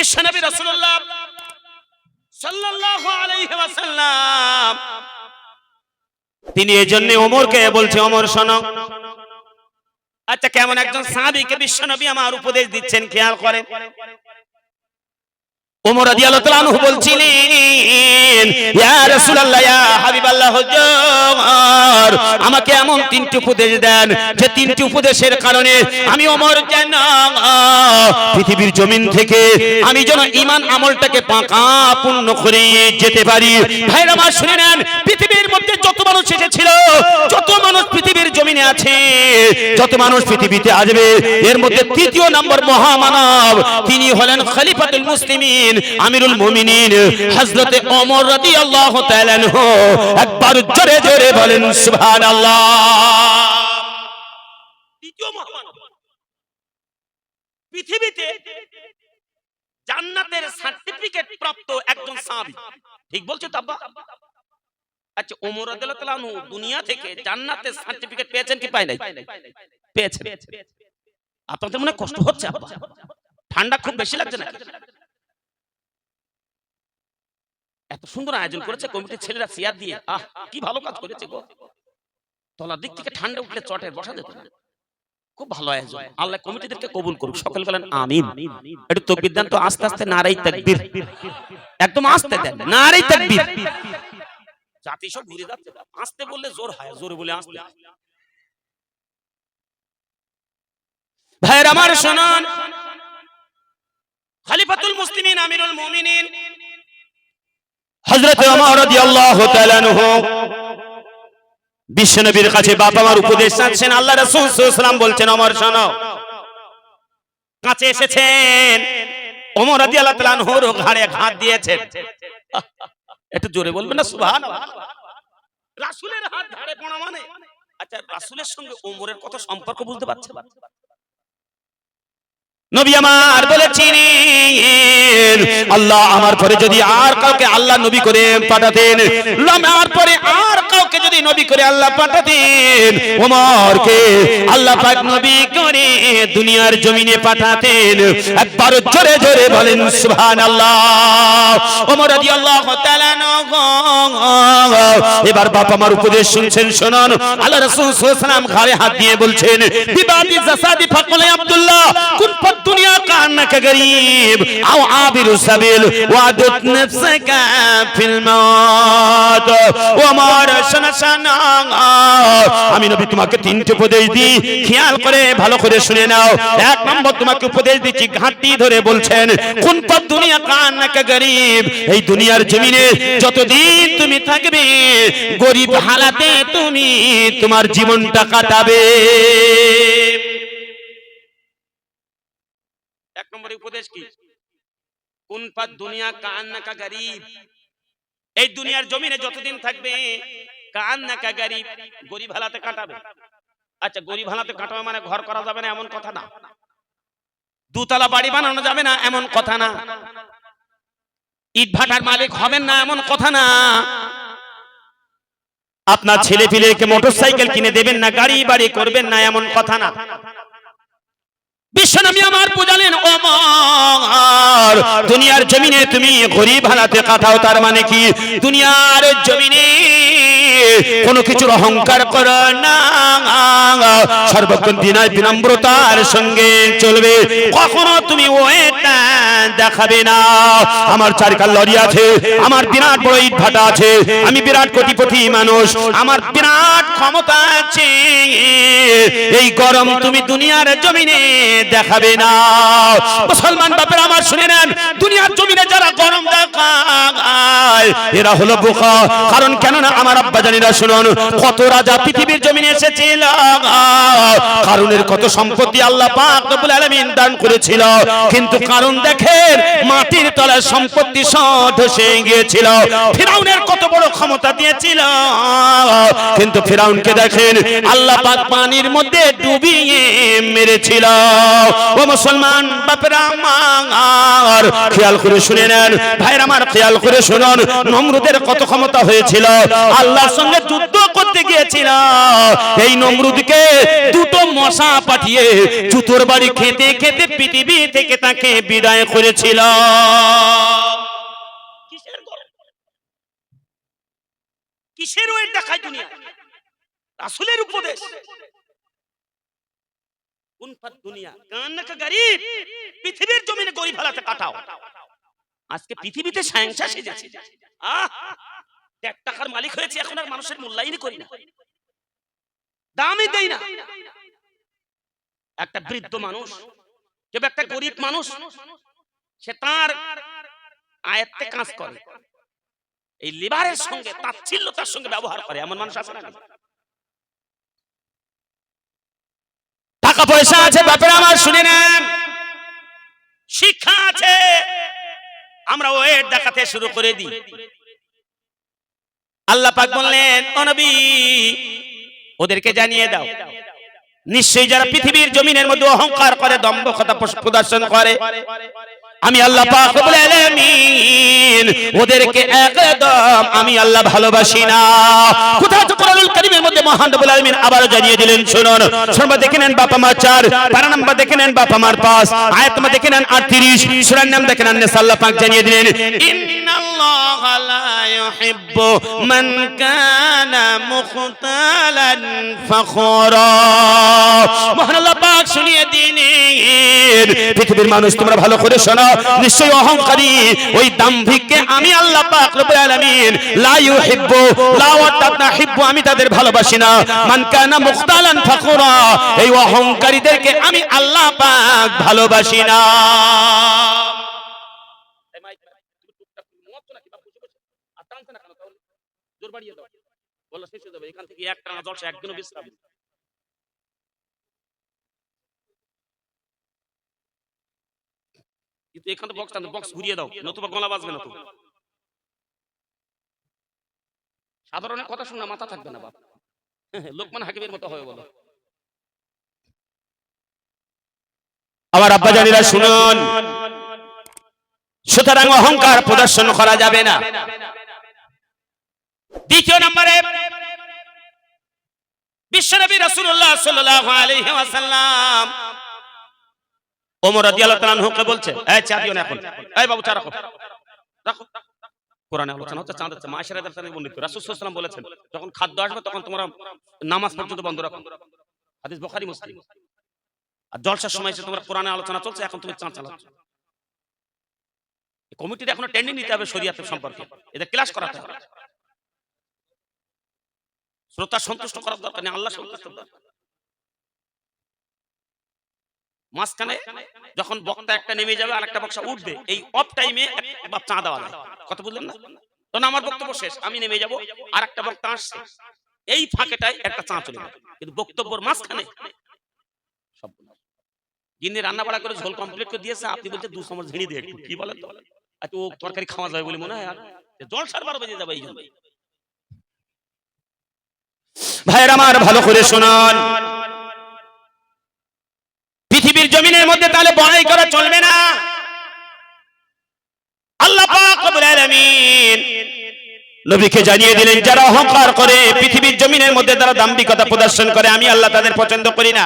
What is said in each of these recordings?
বিশ্বনবী রাসূলুল্লাহ সাল্লাল্লাহু আলাইহি ওয়াসাল্লাম, তিনি এজন্য ওমরকে বলছে, ওমর, শোনো। আচ্ছা কেমন একজন সাহাবীকে বিশ্বনবী আমার উপদেশ দিচ্ছেন, খেয়াল করেন। ওমর আনহু বলছিলেন, ইয়া আমাকে এমন তিনটি উপদেশ দেন, যে তিনটি উপদেশের কারণে আমি ওমর যেন পৃথিবীর জমিন থেকে আমি যেন ঈমান আমলটাকে পাকা পূর্ণ করে যেতে পারি। ভাইরা আমার শুনে নেন, পৃথিবীর মধ্যে যত মানুষ এসেছিল, যত মানুষ পৃথিবীর জমিনে আছে, যত মানুষ পৃথিবীতে আসবে, এর মধ্যে তৃতীয় নম্বর মহামানব, তিনি হলেন খলিফাতুল মুসলিমিন, আমিরুল মুমিনিন, হযরতে ওমর রাদিয়াল্লাহু তাআলা আনহু। একবার জোরে জোরে বলেন, সুবহানাল্লাহ। তৃতীয় মহামানব। পৃথিবীতে জান্নাতের সার্টিফিকেট প্রাপ্ত একজন সাহাবী। ঠিক বলছো তো আব্বা? আচ্ছা ওমর রাদিয়াল্লাহু দুনিয়া থেকে জান্নাতের সার্টিফিকেট পেয়েছেন কি পায় নাই? পেয়েছেন। আপনাদের মনে কষ্ট হচ্ছে ঠান্ডা খুব বেশি লাগছে না এত সুন্দর আয়োজন করেছে কমিটির ছেলেরা চেয়ার দিয়ে। আহ কি ভালো কাজ করেছে গো। তলার দিক থেকে ঠান্ডা উঠলে চটের বসা যেত না? খুব ভালো আয়োজন। আল্লাহ কমিটিদেরকে কবুল করুক। সকল বলেন আমিন। একটু তকবির দেন তো আস্তে আস্তে নারাই তাকবীর একদম আস্তে দেন। নারাই তাকবীর জাতি সব ঘুরে যাচ্ছে, আস্তে বললে জোর জোরে বলে ভাইয়ের আমার শোনান। মুসলিমিন আমিরুল মুমিনিন। হযরত ওমর রাদিয়াল্লাহু তাআলা আনহু। বিশ্বনবীর কাছে বাবা মার উপদেশ চাচ্ছেন, আল্লাহ রাসূল সাল্লাল্লাহু বলছেন, ওমর, শোনো। কাছে এসেছেন। ওমর রাদিয়াল্লাহু তাআলা আনহুর ঘাড়ে হাত দিয়েছেন। একটু জোরে বলবেন না? সুভান রাসুলের হাত ধারে পড়া মানে? আচ্ছা রাসুলের সঙ্গে ওমরের কত সম্পর্ক বুঝতে পারছে নবী আমার বলেছেন আল্লাহ আমার পরে যদি আর কাউকে আল্লাহ নবী করে পাঠাতেন আমার পরে আর আমাকে যদি নবী করে আল্লাহ পাঠাতেন, ওমরকে আল্লাহ পাক নবী করে দুনিয়ার জমিনে পাঠাতেন। একবার জোরে জোরে বলেন, সুবহানাল্লাহ। ওমর রাদিয়াল্লাহু তাআলা এবার বাপ আমার উপদেশ শুনছেন, শুনুন। আল্লাহ রাসূল সাল্লাল্লাহু ঘাড়ে হাত দিয়ে বলছেন, বিবাদি জাসাদি ফাকলে আব্দুল্লাহ, কুন ফাদ দুনিয়া কান্নাকা গরিব? আও আবিরু সাবিল, ওয়াদুত নফসাকা ফিল মাত ওমর আমি নবী তোমাকে তিনটে উপদেশ দিই। খেয়াল করে, ভালো করে শুনে নাও। এক নম্বর তোমাকে উপদেশ দিচ্ছি, ঘাটতি ধরে বলছেন কোন পথ দুনিয়া কান্নাকা গরিব? এই দুনিয়ার জমিনে যতদিন তুমি থাকবে, গরিব হালাতে তুমি তোমার জীবনটা কাটাবে। এক নম্বর উপদেশ কি? কোন পাত দুনিয়া কান্নাকা গরিব? এই দুনিয়ার জমিনে যতদিন থাকবে কান্নাকা গরিব গরিব হালাতে কাটাবে। আচ্ছা গরিব হালাতে কাটাবে মানে ঘর করা যাবে না, এমন কথা না। দুতলা বাড়ি বানানো যাবে না, এমন কথা না। ইট ভাটার মালিক হবেন না, এমন কথা না। আপনার ছেলে পিলেকে মোটর সাইকেল কিনে দেবেন না, গাড়ি বাড়ি করবেন না, এমন কথা না। বিশ্বনবী আমার বুঝালেন, ওমর, দুনিয়ার জমিনে তুমি গরিব হালাতে কাটাও, তার মানে কি? দুনিয়ার জমিনে কোনো কিছুর অহংকার করো না। সর্বক্ষণ বিনয় বিনম্রতার সঙ্গে চলবে। কখনো তুমি ওয়েটা দেখাবে না। আমার চারকাল লরি আছে, আমার বিরাট বড় ইট ভাটা আছে, আমি বিরাট কোটিপতি মানুষ, আমার বিরাট ক্ষমতা আছে। এই গরম তুমি দুনিয়ার জমিনে দেখাবে না। মুসলমান বাপের আমার শুনে নেন, দুনিয়ার জমিনে যারা গরম দেখায়, এরা হলো বোকা। কারণ কেননা আমার আব্বা জানিরা শুনুন, কত রাজা পৃথিবীর জমিনে এসেছিল কারণের কত সম্পত্তি আল্লাহ পাক রব্বুল আলামিন দান করেছিল। কিন্তু কারণ দেখেন, মাটির তলায় সম্পত্তি সব ধসে গিয়েছিল। ফিরাউনের কত বড় ক্ষমতা দিয়েছিল। কিন্তু ফিরাউনকে দেখেন, আল্লাহ পাক পানির মধ্যে ডুবিয়ে মেরেছিল। ও মুসলমান, বাপেরা আমার খেয়াল করে শুনে নেন। ভাইরা আমার, খেয়াল করে শুনুন, নমরুদের কত ক্ষমতা হয়েছিল। আল্লাহর সঙ্গে যুদ্ধ করতে গিয়েছিল। এই নমরুদকে দুটো মশা পাঠিয়ে জুতোর বাড়ি খেতে খেতে পৃথিবী থেকে তাকে বিদায় করেছিল। পৃথিবীর গরিব আজকে পৃথিবীতে টাকার মালিক হয়েছে, এখন আর মানুষের মূল্যায়নই করি না। দামই দেই না। একটা বৃদ্ধ মানুষ একটা গরিব মানুষ, সে তার আয়ত্তে কাজ করে। এই লিভারের সঙ্গে, তাচ্ছিল্যতার সঙ্গে ব্যবহার করে, এমন মানুষ আছে না টাকা পয়সা আছে, বাপের আমার, শুনে নেন। শিক্ষা আছে, আমরা ওয়েট দেখাতে শুরু করে দিই। আল্লাহ পাক বললেন, ও নবী ওদেরকে জানিয়ে দাও। নিশ্চয়ই যারা পৃথিবীর জমিনের মধ্যে অহংকার করে, দম্ভকতা প্রদর্শন করে, আমি আল্লাহ পাক আলামিন ওদেরকে একদম আমি আল্লাহ ভালোবাসি না। কোথাও তো কোরআনুল কারীমের মধ্যে মহান রব্বুল আলামিন আবারো জানিয়ে দিলেন, শুনুন। শুনবা দেখে নেন বাবা মা চার পারা নাম্বার দেখে নেন বাবা মার পাঁচ, আয়াত নাম্বার দেখে নেন 38 সূরার নাম দেখে নেন নিসা আল্লাহ পাক জানিয়ে দিলেন লা ইউহিব্বু মান কানা মুখতালান ফখরা মহান আল্লাহ পাক শুনিয়ে দিলেন, পৃথিবীর মানুষ, তোমরা ভালো করে শোনো, নিশ্চয়ই অহংকারী ওই দাম্ভিককে আমি আল্লাহ পাক রব্বুল আলামিন, লা ইউহিব্বু, লা অর্থাৎ না হিব্বু আমি তাদের ভালোবাসি না। মান কানা মুখতালান ফখরা, এই অহংকারীদেরকে আমি আল্লাহ পাক ভালোবাসি না জোর বাড়িয়ে দাও। শেষ হয়ে যাবে, এখান থেকে এক টানা জলসা একদিনও বিশ্রাম। কিন্তু এখানে বক্স ঘুরিয়ে দাও, নতুবা গলা বাজবে না তো। সাধারণের কথা শুনে মাথা থাকবে না বাপ। লোকমান হাকিমের মতো হবে বলো। আমার আব্বা জানিরা, শুনুন। সুতরাং অহংকার প্রদর্শন করা যাবে না। দ্বিতীয় নম্বরে, বিশ্বনবী ওমর বলছে, এই চা দিও না এখন। এই বাবু, চা রাখো। রাখো। কোরআনে আলোচনা হচ্ছে, চাঁদ হচ্ছে। বলেছেন, যখন খাদ্য আসবে, তখন তোমরা নামাজ পর্যন্ত বন্ধ রাখো। মুসলিম। আর জলসার সময় এসে তোমরা কোরআনে আলোচনা চলছে, এখন তুমি চাঁদ চালাচ্ছ। কমিটির এখনও ট্রেনিং নিতে হবে শরীয়তের সম্পর্কে। এদের ক্লাস করাতে হবে। শ্রোতা সন্তুষ্ট করার দরকার নেই, আল্লাহ সন্তুষ্ট মাঝখানে যখন বক্তা একটা নেমে যাবে আর একটা বক্সা উঠবে, এই অফ টাইমে একবার চা দেওয়া যায়। কথা বুঝলেন না? তখন আমার বক্তব্য শেষ, আমি নেমে যাব আর একটা বক্তা আসছে। এই ফাঁকেটায় একটা চা চলে যাবে কিন্তু বক্তব্যের মাঝখানে গিন্নি রান্না বাড়া করে ঝোল কমপ্লিট করে দিয়েছে, আপনি বলছেন, দু চামচ ঝিনি দিয়ে কি বলেন তো? আচ্ছা ও তরকারি খাওয়া যাবে বলে মনে হয় আর জল সার বারো বেজে যাবে এই জন্য। ভাইয়ের আমার ভালো করে শোনান। পৃথিবীর জমিনের মধ্যে তাহলে বড়াই করা চলবে না। আল্লাহ নবীকে জানিয়ে দিলেন, যারা অহংকার করে পৃথিবীর জমিনের মধ্যে তারা দাম্ভিকতা প্রদর্শন করে, আমি আল্লাহ তাদের পছন্দ করি না।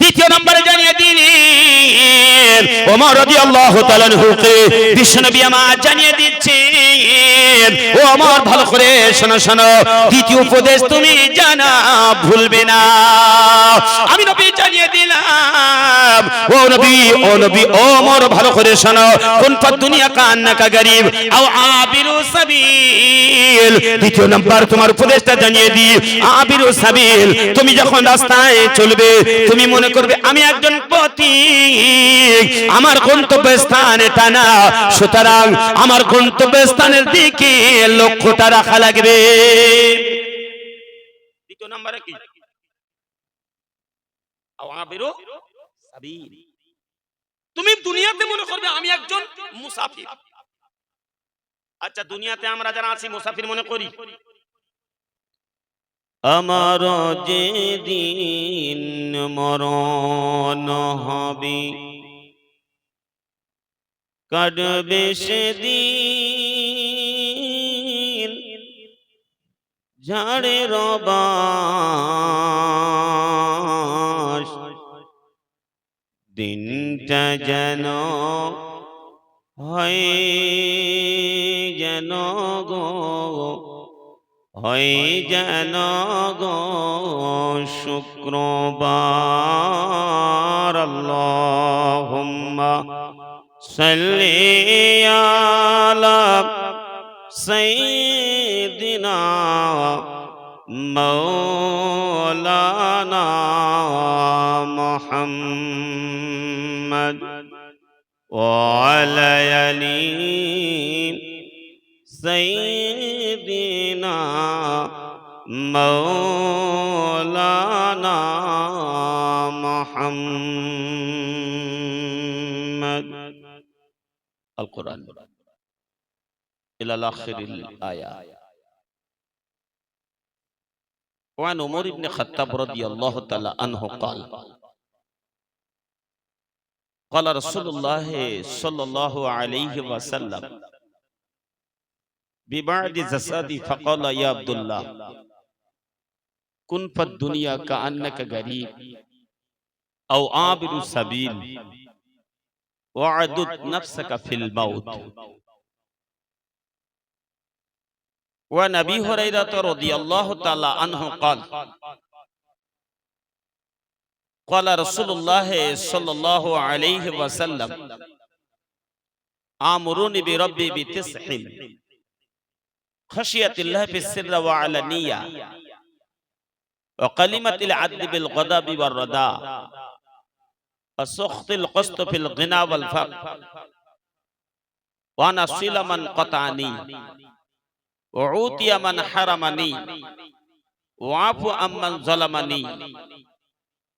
দ্বিতীয় নম্বরে জানিয়ে দিলেন ওমর রাদিয়াল্লাহু তাআলা হুকে বিশ্বনবী আমার জানিয়ে দিচ্ছেন। ও আমার ভালো করে শোনো শোনো। দ্বিতীয় উপদেশ তুমি জানা, ভুলবে না। আমি নবী জানিয়ে দিলাম। ও নবী ও নবী, ও ওমর ভালো করে শোনো। কোন পর দুনিয়া কান্নাকা গরিব? আও আবিরু সাবিল। দ্বিতীয় নাম্বার, তোমার উপদেশটা জানিয়ে দিই আবিরু সাবিল, তুমি যখন রাস্তায় চলবে, তুমি মনে করবে, আমি একজন পথিক আমার গন্তব্য স্থান এটা না সুতরাং আমার গন্তব্য স্থানের দিকে লক্ষ্যটা রাখা লাগবে। দ্বিতীয় নাম্বারে কি? তুমি দুনিয়াতে মনে করবে আমি একজন মুসাফির। আচ্ছা দুনিয়াতে আমরা যারা আছি, মুসাফির মনে করি? আমার যেদিন মরণ হবে, কাটবে সেদিন ঝাড়ের বাস দিনটা যেন হয় যেন গো হয় যেন গো শুক্রবার। আল্লাহুম্মা সাল্লি আলা সাইয়্যিদিনা وعلى آل سيدنا مولانا محمد. القرآن. إلى آخر الآية. وعن عمر بن الخطاب رضي الله تعالى عنه قال قال رسول الله صلى الله عليه وسلم ببعد زسادي فقال يا عبد الله كن في الدنيا كأنك غريب أو عابر سبيل وعدد نفسك في الموت وعن ابي هريره رضي الله تعالى عنه قال قال رسول الله صلى الله عليه وسلم امروني بربي بتسع خشيه الله في السر وعلى النية وكلمة العدل بالغضب والرداء وسخط القسط في الغنى والفقر وانا صل من قطعني وعوتي من حرمني وعفو عمن ظلمني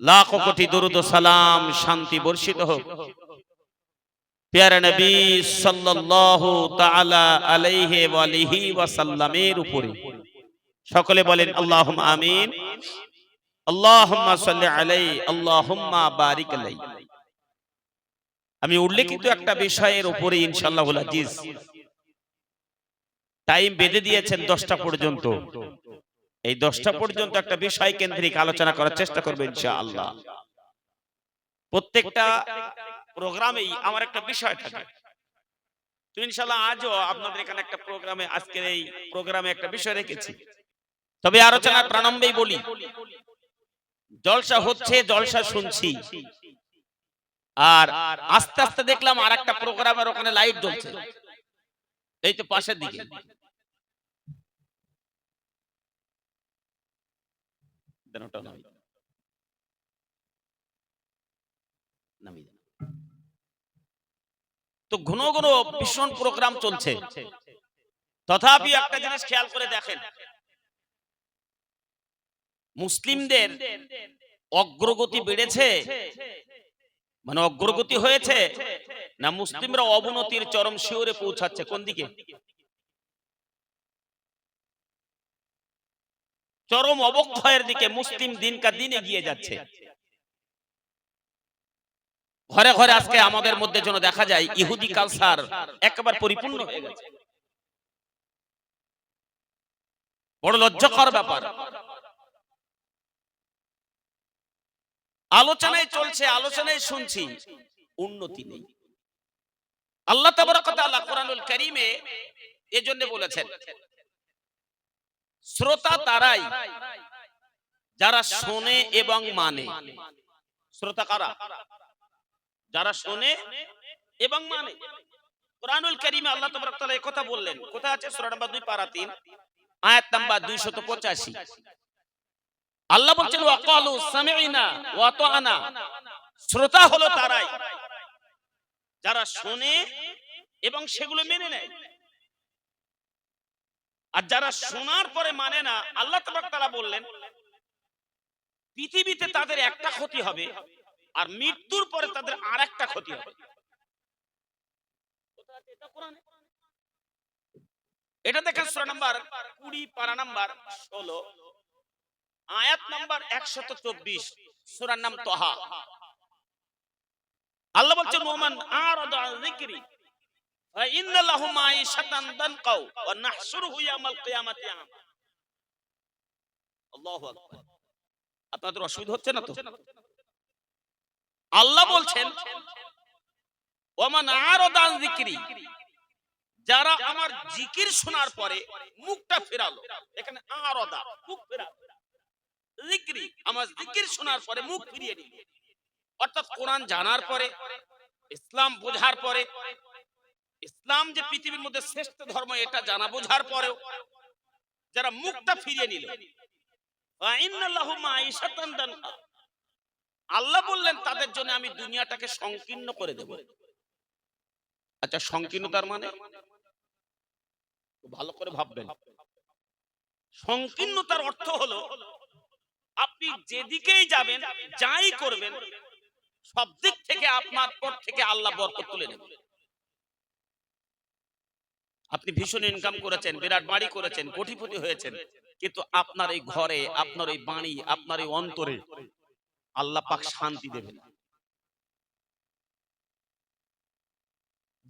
লাখ কোটি দরুদ সালাম শান্তি বর্ষিত হোক। পেয়ারা নবী সাল্লাল্লাহু তাআলা আলাইহি ওয়া আলিহি ওয়া সাল্লামের উপরে। সকলে বলেন আল্লাহুম্মা আমিন। আল্লাহুম্মা সাল্লি আলাইহি আল্লাহুম্মা বারিক আলাইহি। আমি উল্লেখিত একটা বিষয়ের উপরে ইনশাল্লাহ আজিজ টাইম বেঁধে দিয়েছেন দশটা পর্যন্ত। এই দশটা পর্যন্ত একটা বিষয় কেন্দ্রিক আলোচনা করার চেষ্টা করবে ইনশাআল্লাহ। প্রত্যেকটা প্রোগ্রামেই আমার একটা বিষয় থাকে। তো ইনশাল্লাহ আজও আপনাদের এখানে একটা প্রোগ্রামে, আজকের এই প্রোগ্রামে একটা বিষয় রেখেছি। তবে আলোচনার প্রারম্ভেই বলি, জলসা হচ্ছে, জলসা শুনছি। আর আস্তে আস্তে দেখলাম আর একটা প্রোগ্রামের ওখানে লাইট জ্বলছে। এই তো পাশের দিকে। দেন ওটা নামিয়ে দেন। নামিয়ে দেন। তো ঘন ঘন ভীষণ প্রোগ্রাম চলছে। তথাপি একটা জিনিস খেয়াল করে দেখেন। মুসলিমদের অগ্রগতি বেড়েছে? মানে অগ্রগতি হয়েছে? না মুসলিমরা অবনতির চরম শিওরে পৌঁছাচ্ছে কোন দিকে? চরম অবক্ষয়ের দিকে মুসলিম দিনকা দিন এগিয়ে যাচ্ছে। ঘরে ঘরে আজকে আমাদের মধ্যে যেন দেখা যায়, ইহুদি কালচার একেবারে পরিপূর্ণ হয়ে গেছে। বড় লজ্জাকর ব্যাপার। আলোচনায় চলছে, আলোচনায় শুনছি, উন্নতি নেই। আল্লাহ তাবারাক ওয়া তাআলা কোরআনুল কারীমে এজন্য বলেছেন শ্রোতা তারাই যারা শোনে এবং মানে। শ্রোতা কারা? যারা শোনে এবং মানে। কোরআনুল কারীমে আল্লাহ তাবারাক তাআলা এই কথা বললেন। কোথায় আছে সূরা নাম্বার 2 পারা 3 আয়াত নাম্বার 285 আল্লাহ বলছেন ওয়াকালু সামি'না ওয়া আতা'না শ্রোতা হলো তারাই। যারা শোনে এবং সেগুলো মেনে নেয়। আর যারা শোনার পরে মানে না, আল্লাহ তালা বললেন, পৃথিবীতে তাদের একটা ক্ষতি হবে আর মৃত্যুর পরে তাদের আর একটা ক্ষতি হবে। এটা দেখেন সুরা নাম্বার কুড়ি, পারা নাম্বার ষোলো, আয়াত নাম্বার একশত চব্বিশ, সুরার নাম তহা। আল্লাহ বলছেন, ওমান আর আপনাদের অসুবিধা হচ্ছে না তো? আল্লাহ বলছেন ওমান যারা আমার জিকির শোনার পরে মুখটা ফেরালো, এখানে আরদা, মুখ ফেরালো। আমার জিকির শোনার পরে মুখ ফিরিয়ে নিল। অর্থাৎ কোরআন জানার পরে, ইসলাম বোঝার পরে ইসলাম যে পৃথিবীর মধ্যে শ্রেষ্ঠ ধর্ম, এটা জানা বোঝার পরেও যারা মুখটা ফিরিয়ে নিল। আল্লাহ বললেন, তাদের জন্য আমি দুনিয়াটাকে সংকীর্ণ করে দেব। আচ্ছা সংকীর্ণতার মানে? ভালো করে ভাববেন। সংকীর্ণতার অর্থ হলো, আপনি যেদিকেই যাবেন, যাই করবেন সব দিক থেকে আপনার পর থেকে আল্লাহ বরকত তুলে নেবেন। আপনি ভীষণ ইনকাম করেছেন, বিরাট বাড়ি করেছেন, কোটিপতি হয়েছেন। কিন্তু আপনার এই ঘরে, আপনার এই বাড়ি, আপনার এই অন্তরে আল্লাহ পাক শান্তি দেবেন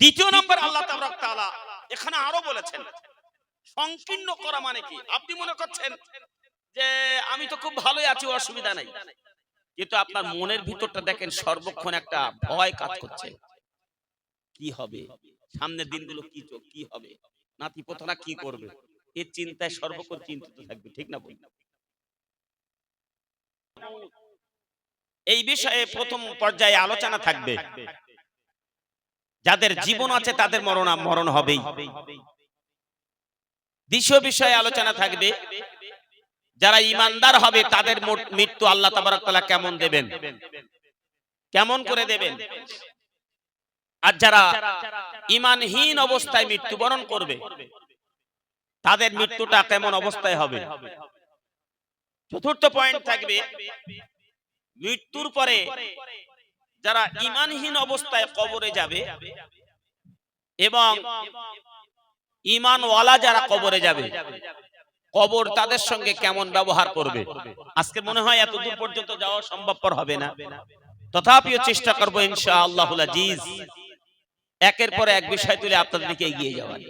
দ্বিতীয় নম্বর আল্লাহ তাআলা এখানে আরও বলেছেন, সংকীর্ণ করা মানে কি? আপনি মনে করছেন যে আমি তো খুব ভালোই আছি, অসুবিধা নাই। কিন্তু আপনার মনের ভিতরটা দেখেন সর্বক্ষণ একটা ভয় কাজ করছে। কি হবে? সামনের দিনগুলো কি কি হবে? নাতি পোতরা কি করবে? এর চিন্তায় সর্বক্ষণ চিন্তিত থাকবে, ঠিক না বই এই বিষয়ে প্রথম পর্যায়ে আলোচনা থাকবে। যাদের জীবন আছে তাদের মরণ মরণ হবেই। দ্বিতীয় বিষয়ে আলোচনা থাকবে, যারা ইমানদার হবে তাদের মৃত্যু আল্লাহ তাবারক কেমন দেবেন? কেমন করে দেবেন? আর যারা ইমানহীন অবস্থায় মৃত্যুবরণ করবে, তাদের মৃত্যুটা কেমন অবস্থায় হবে? চতুর্থ পয়েন্ট থাকবে, মৃত্যুর পরে যারা ইমানহীন অবস্থায় কবরে যাবে এবং ইমানওয়ালা যারা কবরে যাবে, কবর তাদের সঙ্গে কেমন ব্যবহার করবে? আজকে মনে হয় এত দূর পর্যন্ত যাওয়া সম্ভবপর হবে না। তথাপিও চেষ্টা করব ইনশা আল্লাহুল আজিজ একের পর এক বিষয় তুলে আপনাদেরকে এগিয়ে যাওয়ার